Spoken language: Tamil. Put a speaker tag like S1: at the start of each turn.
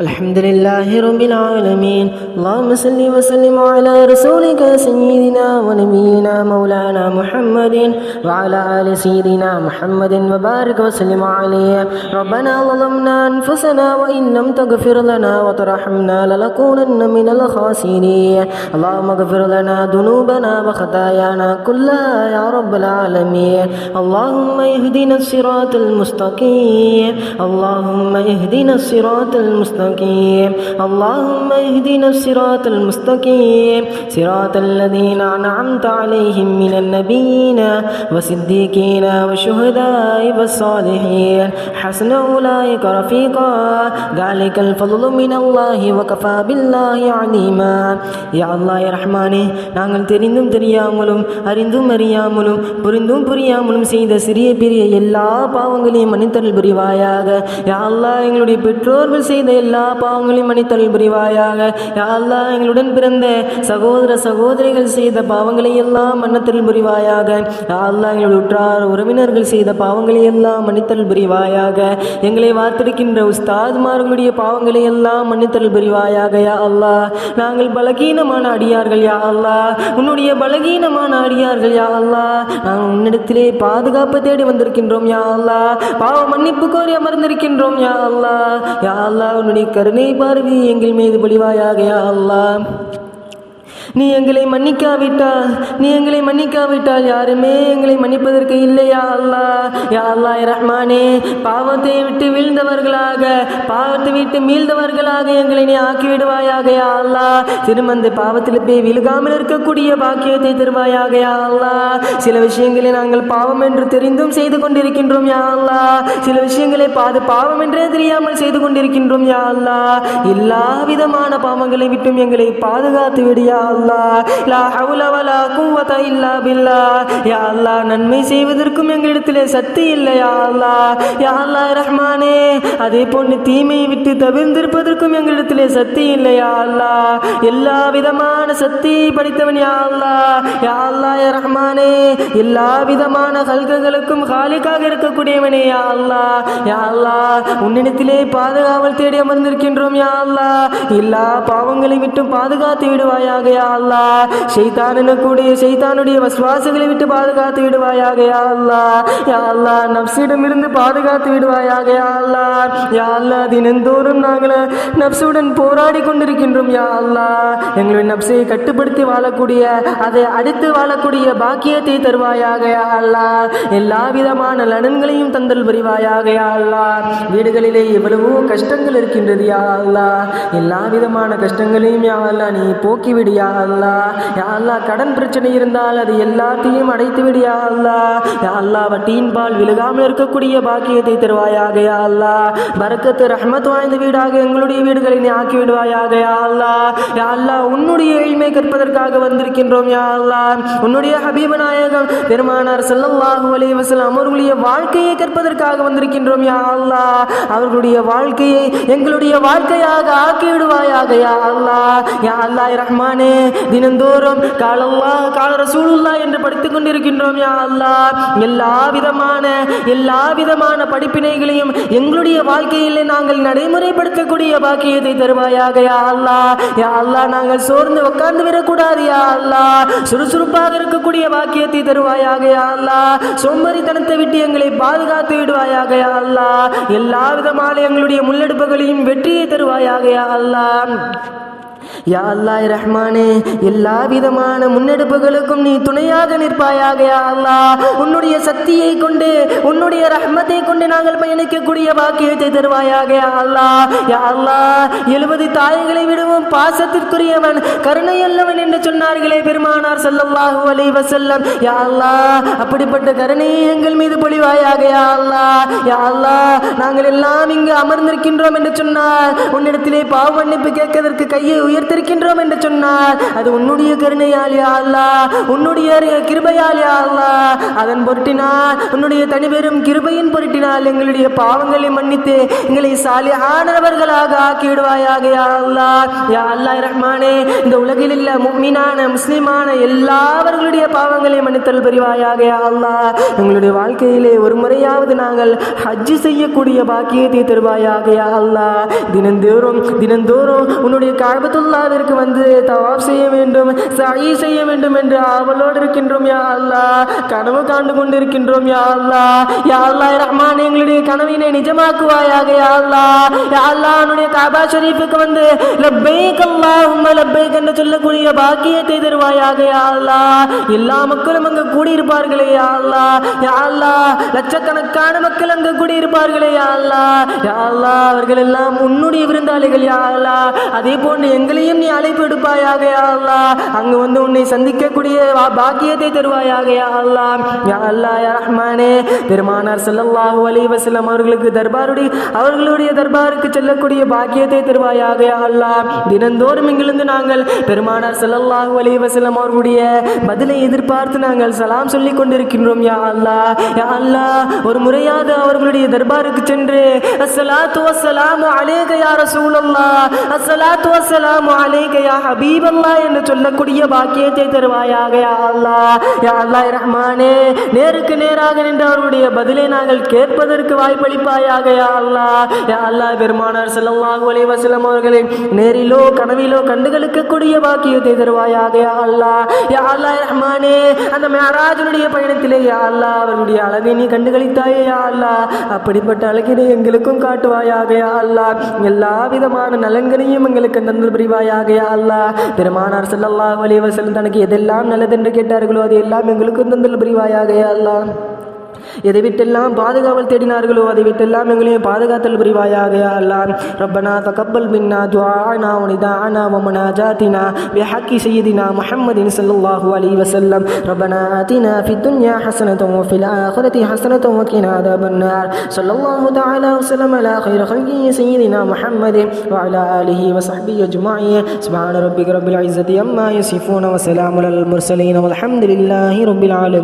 S1: الحمد لله رب العالمين. اللهم صل وسلم على رسولك سيدنا ونبينا مولانا محمد وعلى آل سيدنا محمد وبارك وسلم عليه. ربنا ظلمنا أنفسنا وإن لم تغفر لنا وترحمنا لنكونن من الخاسرين. اللهم اغفر لنا ذنوبنا وخطايانا كلها يا رب العالمين. اللهم اهدنا الصراط المستقيم. اللهم اهدنا الصراط المستقيم. اللهم اهدنا الصراط المستقيم صراط الذين أنعمت عليهم من النبيين والصديقين والشهداء والصالحين حسن أولئك رفيقا ذلك الفضل من الله وكفى بالله عليما يا الله يا رحمانே நாங்கள் தெரிந்தும் தெரியாமலும் அறிந்தும் அறியாமலும் புரிந்தும் புரியாமலும் செய்த சிறிய பெரிய எல்லா பாவங்களையும் மன்னித்தல் புரிவாயாக யா அல்லாஹ் எங்களுடைய பெற்றோர்கள் செய்த எல்லா பாவங்களையும் மன்னித்தல் புரிவாயாக. யா எங்களுடன் பிறந்த சகோதர சகோதரிகள் செய்த பாவங்களை எல்லாம் மன்னத்தல் புரிவாயாக. யா எங்களுடைய உற்றார் உறவினர்கள் செய்த பாவங்களை எல்லாம் மன்னித்தல் புரிவாயாக. எங்களை வார்த்தெடுக்கின்ற உஸ்தாத்மார்களுடைய பாவங்களை எல்லாம் மன்னித்தல் புரிவாயாக யா அல்லாஹ். நாங்கள் பலகீனமான அடியார்கள் யா அல்லா உன்னுடைய பலகீனமான அடியார்கள் யா அல்லா நாங்கள் உன்னிடத்திலே பாதுகாப்பு தேடி வந்திருக்கின்றோம் யா அல்லா பாவ மன்னிப்பு கோரி அமர்ந்திருக்கின்றோம் யா அல்லாஹ். யா அல்லா உன்னுடைய கருணை பார்வை எங்கள் மீது பொழிவாயாக அல்லா நீ எங்களை மன்னிக்காவிட்டால் நீ எங்களை மன்னிக்காவிட்டால் யாருமே எங்களை மன்னிப்பதற்கு இல்லையா அல்லா யா அல்லா ரஹ்மானே பாவத்தை விட்டு வீழ்ந்தவர்களாக பாவத்தை விட்டு மீழ்ந்தவர்களாக எங்களை நீ ஆக்கிவிடுவாயாக யா அல்லா திருமந்த பாவத்தில் போய் விழுகாமல் இருக்கக்கூடிய பாக்கியத்தை தருவாயாக யா அல்லா சில விஷயங்களை நாங்கள் பாவம் என்று தெரிந்தும் செய்து கொண்டிருக்கின்றோம் யா அல்லா சில விஷயங்களை பாது பாவம் என்றே தெரியாமல் செய்து கொண்டிருக்கின்றோம் யா அல்லா எல்லா விதமான பாவங்களை விட்டும் எங்களை பாதுகாத்து விடியா அல்லா லா ஹவுல வலா குவத இல்லா பில்லா. யா நன்மை செய்வதற்கும் எங்களிடத்திலே சக்தி இல்லை யா அல்லா யா ரஹ்மானே அதே போன்று தீமையை விட்டு தவிர்ந்திருப்பதற்கும் எங்களிடத்திலே சக்தி இல்லை யா அல்லா எல்லா விதமான சக்தி படைத்தவன் யா யா அல்லா ரஹ்மானே எல்லா விதமான கல்கங்களுக்கும் காலிக்காக இருக்கக்கூடியவனே யா அல்லாஹ். யா அல்லாஹ் உன்னிடத்திலே பாதுகாவல் தேடி அமர்ந்திருக்கின்றோம் யா அல்லாஹ். எல்லா பாவங்களை விட்டும் பாதுகாத்து விடுவாயாக யா அல்லா ஷைத்தான் எனக்கூடிய ஷைத்தானுடைய வசுவாசங்களை விட்டு பாதுகாத்து விடுவாயாக யா அல்லா யா அல்லா நப்சிடம் இருந்து பாதுகாத்து விடுவாயாக யா அல்லா யா அல்லா தினந்தோறும் நாங்கள் நப்சுடன் போராடி கொண்டிருக்கின்றோம் யா அல்லா எங்களுடைய நப்சை கட்டுப்படுத்தி வாழக்கூடிய அதை அடுத்து வாழக்கூடிய பாக்கியத்தை தருவாயாக யா அல்லா எல்லா விதமான லடன்களையும் தந்தல் புரிவாயாக யா அல்லா வீடுகளிலே எவ்வளவோ கஷ்டங்கள் இருக்கின்றது யா அல்லா எல்லா விதமான கஷ்டங்களையும் யா அல்லா நீ போக்கிவிடு யா அல்லா. யா அல்லா கடன் பிரச்சனை இருந்தால் அது எல்லாத்தையும் அடைத்து விடியா அல்லா. யா அல்லா வட்டியின் பால் விழுகாமல் இருக்கக்கூடிய பாக்கியத்தை தருவாயாக யா அல்லா. பரக்கத்து ரஹ்மத் வாய்ந்த வீடாக எங்களுடைய வீடுகளை நீ ஆக்கி விடுவாயாக யா அல்லா. யா அல்லா உன்னுடைய எளிமை கற்பதற்காக வந்திருக்கின்றோம் யா அல்லா. உன்னுடைய ஹபீப நாயகம் பெருமானார் ஸல்லல்லாஹு அலைஹி வசலாம் அவர்களுடைய வாழ்க்கையை கற்பதற்காக வந்திருக்கின்றோம் யா அல்லா. அவர்களுடைய வாழ்க்கையை எங்களுடைய வாழ்க்கையாக ஆக்கி விடுவாயாக யா அல்லா. யா அல்லா ரஹ்மானே தினந்தோறும் காலல்லா கால ரசூலுல்லா என்று படித்துக் கொண்டிருக்கின்றோம் யா அல்லா எல்லா விதமான எல்லா விதமான படிப்பினைகளையும் எங்களுடைய வாழ்க்கையிலே நாங்கள் நடைமுறைப்படுத்தக்கூடிய பாக்கியத்தை தருவாயாக யா அல்லா யா அல்லா நாங்கள் சோர்ந்து உட்கார்ந்து விடக்கூடாது யா அல்லா சுறுசுறுப்பாக இருக்கக்கூடிய பாக்கியத்தை தருவாயாக யா அல்லா சோம்பரித்தனத்தை விட்டு எங்களை பாதுகாத்து விடுவாயாக யா அல்லா எல்லா விதமான எங்களுடைய முன்னெடுப்புகளையும் வெற்றியை தருவாயாக யா அல்லா யா அல்லாஹ் ரஹ்மானே எல்லா விதமான முன்னெடுப்புகளுக்கும் நீ துணையாக நிற்பாயாக யா அல்லாஹ். உன்னுடைய சக்தியை கொண்டு உன்னுடைய ரஹ்மத்தை கொண்டு நாங்கள் பயணிக்கக்கூடிய வாக்கியத்தை தருவாயாக யா அல்லாஹ். யா அல்லாஹ் எழுபது தாயங்களை விடவும் பாசத்திற்குரியவன் கருணையல்லவன் என்று சொன்னார்களே பெருமானார் ஸல்லல்லாஹு அலை வசல்லம் யா அல்லாஹ் அப்படிப்பட்ட கருணையை எங்கள் மீது பொழிவாயாக யா அல்லாஹ். யா அல்லாஹ் நாங்கள் எல்லாம் இங்கு அமர்ந்திருக்கின்றோம் என்று சொன்னார் உன்னிடத்திலே பாவ மன்னிப்பு கேட்கதற்கு கையை உயர் உயர்த்திருக்கின்றோம் என்று சொன்னால் அது உன்னுடைய கருணையால் அல்லா உன்னுடைய கிருபையால் அல்லா. அதன் பொருட்டினால் உன்னுடைய தனிபெரும் கிருபையின் பொருட்டினால் எங்களுடைய பாவங்களை மன்னித்து எங்களை சாலியானவர்களாக ஆக்கிவிடுவாயாக யா அல்லாஹ் யா அல்லாஹ் ரஹ்மானே இந்த உலகில் உள்ள முக்மீனான முஸ்லிமான எல்லாவர்களுடைய பாவங்களை மன்னித்தல் புரிவாயாக யா எங்களுடைய வாழ்க்கையிலே ஒரு முறையாவது நாங்கள் ஹஜ்ஜு செய்யக்கூடிய பாக்கியத்தை தருவாயாக யா அல்லா. தினந்தோறும் தினந்தோறும் உன்னுடைய அல்லாவிற்கு வந்து தவாப் செய்ய வேண்டும் சாயி செய்ய வேண்டும் என்று ஆவலோடு இருக்கின்றோம் யா அல்லா கனவு காண்டு கொண்டிருக்கின்றோம் யா அல்லா யா அல்லா ரஹ்மான் எங்களுடைய கனவினை நிஜமாக்குவாயாக யா அல்லா யா அல்லா உன்னுடைய காபா ஷரீஃபுக்கு வந்து லப்பைக் அல்லாஹும்ம லப்பைக் என்று சொல்லக்கூடிய பாக்கியத்தை தருவாயாக யா அல்லா எல்லா மக்களும் அங்கு கூடியிருப்பார்களே யா அல்லா யா அல்லா லட்சக்கணக்கான மக்கள் அங்கு கூடியிருப்பார்களே யா அல்லா யா அல்லா அவர்கள் எல்லாம் உன்னுடைய விருந்தாளிகள் யா அல்லா அதே போன்று எங்க எங்களையும் நீ அழைப்பு எடுப்பாயாக அல்லா அல்லாஹ். அங்கு வந்து உன்னை சந்திக்கக்கூடிய பாக்கியத்தை தருவாயாக அல்லா அல்லாஹ். யா அல்லா யா ரஹ்மானே. பெருமானார் ஸல்லல்லாஹு அலி வசலம் அவர்களுக்கு தர்பாருடைய அவர்களுடைய தர்பாருக்கு செல்லக்கூடிய பாக்கியத்தை தருவாயாக அல்லா தினந்தோறும் இங்கிருந்து நாங்கள் பெருமானார் செல்லல்லாஹு அலி வசலம் அவர்களுடைய பதிலை எதிர்பார்த்து நாங்கள் சலாம் சொல்லிக் கொண்டிருக்கின்றோம் யா அல்லாஹ். யா அல்லாஹ் ஒரு முறையாவது அவர்களுடைய தர்பாருக்கு சென்று அஸ்ஸலாத்து வஸ்ஸலாமு அலைக யா ரசூலல்லாஹ். அஸ்ஸலாத்து வஸ்ஸலாமு அலைக யா ஹபீபல்லா என்று சொல்லக்கூடிய பாக்கியத்தை தருவாயாக யா அல்லாஹ் யா அல்லாஹ் ரஹ்மானே. நேருக்கு நேராக நின்று அவருடைய பதிலை நாங்கள் கேட்பதற்கு வாய்ப்பளிப்பாயாக யா அல்லாஹ். யா அல்லாஹ் பெருமானார் ஸல்லல்லாஹு அலைஹி வஸல்லம் அவர்களை நேரிலோ கனவிலோ கண்டுகளிக்கக்கூடிய பாக்கியத்தை தருவாயாக யா அல்லாஹ். யா அல்லாஹ் ரஹ்மானே அந்த மேராஜனுடைய பயணத்திலே யா அல்லாஹ் அவருடைய அழகை நீ கண்டுகளித்தாயே யா அல்லாஹ். அப்படிப்பட்ட அழகினை எங்களுக்கும் காட்டுவாயாக யா அல்லாஹ். எல்லா விதமான நலன்களையும் எங்களுக்கு தந்து புரிவாயாக அல்லா பெருமானார் செல்லல்லா வலிவசல் தனக்கு எதெல்லாம் நல்லது என்று கேட்டார்களோ அது எல்லாம் எங்களுக்கு தந்தல் புரிவாயாக அல்லா எதை விட்டெல்லாம் பாதுகாவல் தேடினார்களோ அதை விட்டெல்லாம் எங்களையும் பாதுகாத்தல் புரிவாயாக யா அல்லாஹ் ரப்பனா தகப்பல் மின்னா துஆனா வனிதானா வமனாஜாத்தினா بحق سيدنا محمد صلى الله عليه وسلم ربنا آتنا في الدنيا حسنة وفي الآخرة حسنة وقنا عذاب النار صلى الله تعالى وسلم على خير خلقه سيدنا محمد وعلى آله وصحبه أجمعين سبحان ربك رب العزة عما يصفون وسلام على المرسلين والحمد لله رب العالمين